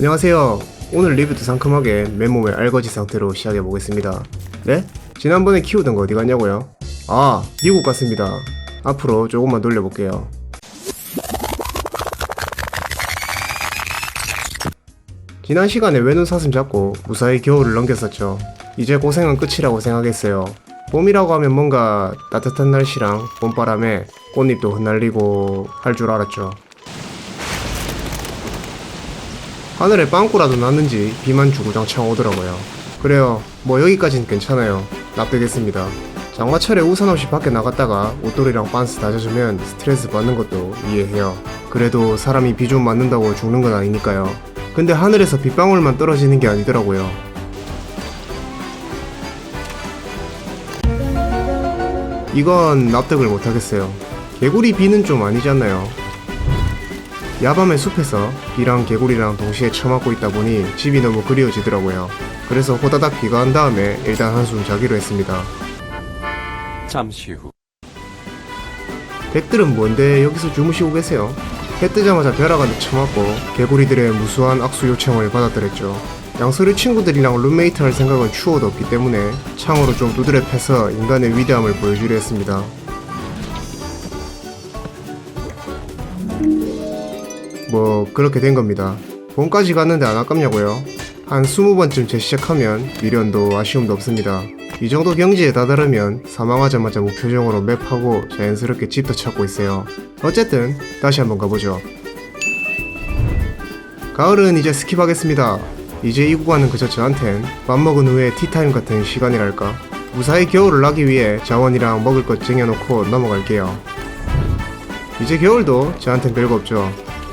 안녕하세요. 오늘 리뷰도 상큼하게 맨몸의 알거지 상태로 시작해 보겠습니다. 네? 지난번에 키우던 거 어디 갔냐고요? 아, 미국 갔습니다. 앞으로 조금만 돌려볼게요. 지난 시간에 외눈 사슴 잡고 무사히 겨울을 넘겼었죠. 이제 고생은 끝이라고 생각했어요. 봄이라고 하면 뭔가 따뜻한 날씨랑 봄바람에 꽃잎도 흩날리고 할 줄 알았죠. 하늘에 빵꾸라도 났는지 비만 주구장창 오더라고요. 그래요. 뭐 여기까진 괜찮아요. 납득했습니다. 장마철에 우산 없이 밖에 나갔다가 옷돌이랑 빤스 다 젖으면 스트레스 받는 것도 이해해요. 그래도 사람이 비 좀 맞는다고 죽는 건 아니니까요. 근데 하늘에서 빗방울만 떨어지는 게 아니더라고요. 이건 납득을 못하겠어요. 개구리 비는 좀 아니잖아요. 야밤의 숲에서 비랑 개구리랑 동시에 처맞고 있다 보니 집이 너무 그리워지더라고요. 그래서 호다닥 비가 한 다음에 일단 한숨 자기로 했습니다. 잠시 후 백들은 뭔데 여기서 주무시고 계세요? 해 뜨자마자 벼락한테 처맞고 개구리들의 무수한 악수 요청을 받아들였죠. 양서류 친구들이랑 룸메이트 할 생각은 추워도 없기 때문에 창으로 좀 두드려 패서 인간의 위대함을 보여주려 했습니다. 뭐 그렇게 된 겁니다. 봄까지 갔는데 안 아깝냐고요? 한 20번쯤 재시작하면 미련도 아쉬움도 없습니다. 이 정도 경지에 다다르면 사망하자마자 무표정으로 맵하고 자연스럽게 집도 찾고 있어요. 어쨌든 다시 한번 가보죠. 가을은 이제 스킵하겠습니다. 이제 이 구간은 그저 저한텐 밥 먹은 후에 티타임 같은 시간이랄까. 무사히 겨울을 나기 위해 자원이랑 먹을 것 쟁여놓고 넘어갈게요. 이제 겨울도 저한텐 별거 없죠.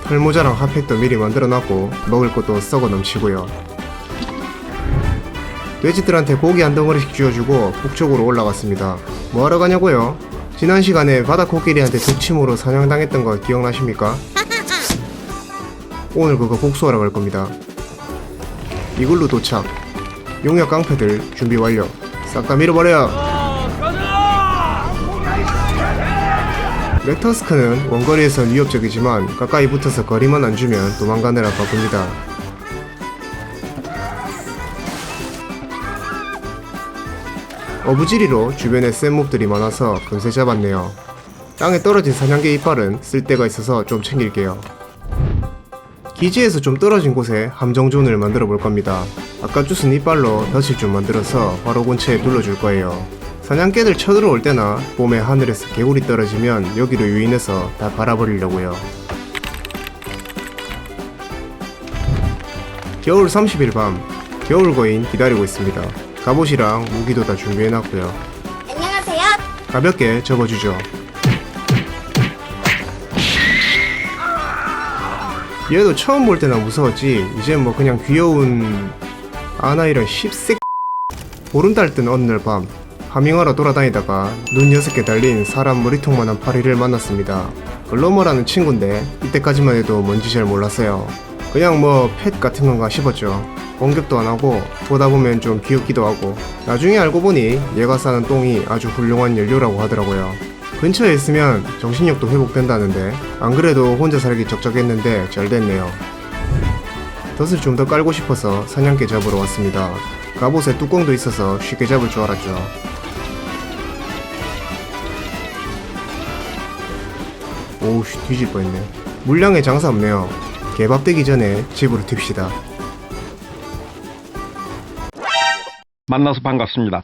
털모자랑 핫팩도 미리 만들어놨고 먹을 것도 썩어 넘치고요. 돼지들한테 고기 한 덩어리씩 쥐어주고 북쪽으로 올라갔습니다. 뭐하러 가냐고요? 지난 시간에 바다 코끼리한테 독침으로 사냥당했던 거 기억나십니까? 오늘 그거 복수하러 갈 겁니다. 이글루 도착. 용역 깡패들 준비 완료. 싹 다 밀어버려. 렉터스크는 원거리에선 위협적이지만 가까이 붙어서 거리만 안 주면 도망가느라 바쁩니다. 어부지리로 주변에 센 몹들이 많아서 금세 잡았네요. 땅에 떨어진 사냥개 이빨은 쓸데가 있어서 좀 챙길게요. 기지에서 좀 떨어진 곳에 함정존을 만들어 볼 겁니다. 아까 주순 이빨로 덫을 좀 만들어서 바로 근처에 둘러줄 거예요. 사냥개들 쳐들어올 때나 봄에 하늘에서 개구리 떨어지면 여기로 유인해서 다 갈아버리려고요. 겨울 30일 밤 겨울 거인 기다리고 있습니다. 갑옷이랑 무기도 다 준비해놨고요. 안녕하세요. 가볍게 접어주죠. 얘도 처음 볼 때나 무서웠지 이제 뭐 그냥 귀여운 아나 이런 씹색 보름달 뜬 어느 날 밤 하밍하러 돌아다니다가 눈 여섯 개 달린 사람 머리통만한 파리를 만났습니다. 글로머라는 친구인데 이때까지만 해도 뭔지 잘 몰랐어요. 그냥 뭐 펫 같은 건가 싶었죠. 공격도 안 하고 보다 보면 좀 귀엽기도 하고 나중에 알고 보니 얘가 싸는 똥이 아주 훌륭한 연료라고 하더라고요. 근처에 있으면 정신력도 회복된다는데 안 그래도 혼자 살기 적적했는데 잘 됐네요. 덫을 좀 더 깔고 싶어서 사냥개 잡으러 왔습니다. 갑옷에 뚜껑도 있어서 쉽게 잡을 줄 알았죠. 오우씨 뒤질 뻔했네. 물량에 장사 없네요. 개밥 되기 전에 집으로 튑시다. 만나서 반갑습니다.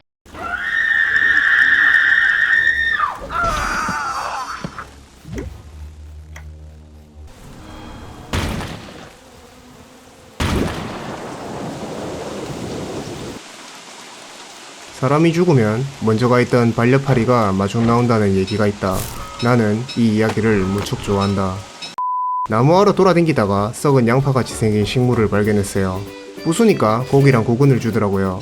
사람이 죽으면 먼저 가 있던 반려파리가 마중 나온다는 얘기가 있다. 나는 이 이야기를 무척 좋아한다. 나무하러 돌아댕기다가 썩은 양파같이 생긴 식물을 발견했어요. 부수니까 고기랑 고근을 주더라고요.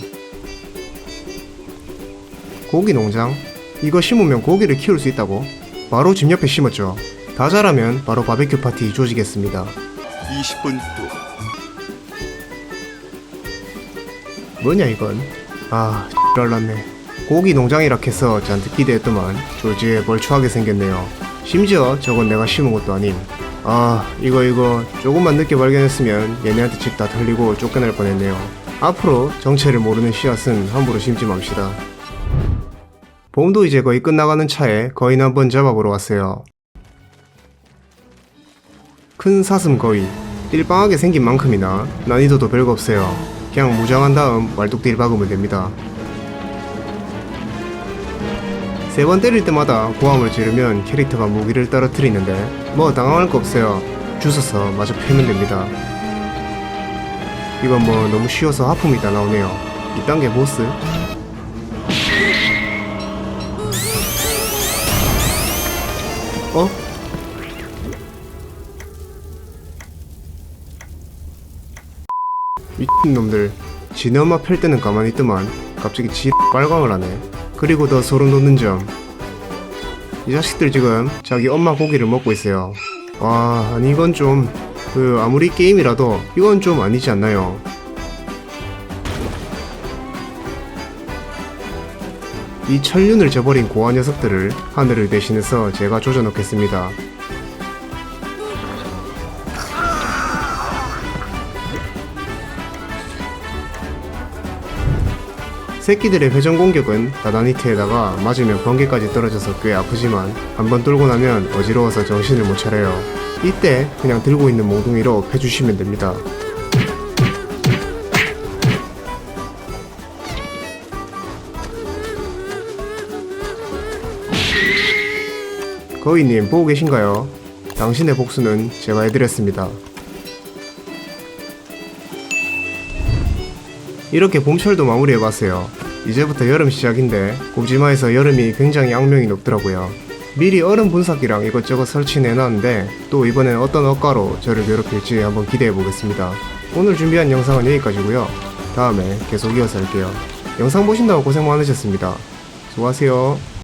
고기 농장? 이거 심으면 고기를 키울 수 있다고? 바로 집 옆에 심었죠. 다 자라면 바로 바베큐 파티 조지겠습니다. 20분 후 뭐냐 이건? 아, X랄랐네. 고기 농장이라 해서 잔뜩 기대했더만 졸지에 벌초하게 생겼네요. 심지어 저건 내가 심은 것도 아님. 아 이거 이거 조금만 늦게 발견했으면 얘네한테 집 다 털리고 쫓겨날 뻔했네요. 앞으로 정체를 모르는 씨앗은 함부로 심지 맙시다. 봄도 이제 거의 끝나가는 차에 거인 한번 잡아보러 왔어요. 큰 사슴 거인 띨빵하게 생긴 만큼이나 난이도도 별거 없어요. 그냥 무장한 다음 말뚝딜 박으면 됩니다 세 번 때릴 때마다 고함을 지르면 캐릭터가 무기를 떨어뜨리는데 뭐 당황할 거 없어요. 주워서 마저 패면 됩니다. 이건 뭐 너무 쉬워서 하품이 다 나오네요. 이딴 게 보스? 어? 미친 놈들 지네 엄마 팰 때는 가만히 있더만 갑자기 지 빨강을 하네 그리고 더 소름 돋는 점. 이 자식들 지금 자기 엄마 고기를 먹고 있어요. 와 아니 이건 좀 그 아무리 게임이라도 이건 좀 아니지 않나요? 이 천륜을 저버린 고아 녀석들을 하늘을 대신해서 제가 조져놓겠습니다 새끼들의 회전 공격은 다다니트에다가 맞으면 번개까지 떨어져서 꽤 아프지만 한번 뚫고 나면 어지러워서 정신을 못 차려요. 이때 그냥 들고 있는 몽둥이로 패주시면 됩니다. 거위님 보고 계신가요? 당신의 복수는 제가 해드렸습니다. 이렇게 봄철도 마무리해봤어요. 이제부터 여름 시작인데 곱지마에서 여름이 굉장히 악명이 높더라고요. 미리 얼음 분사기랑 이것저것 설치해놨는데 또 이번엔 어떤 억가로 저를 괴롭힐지 한번 기대해보겠습니다. 오늘 준비한 영상은 여기까지고요. 다음에 계속 이어서 할게요. 영상 보신다고 고생 많으셨습니다. 수고하세요.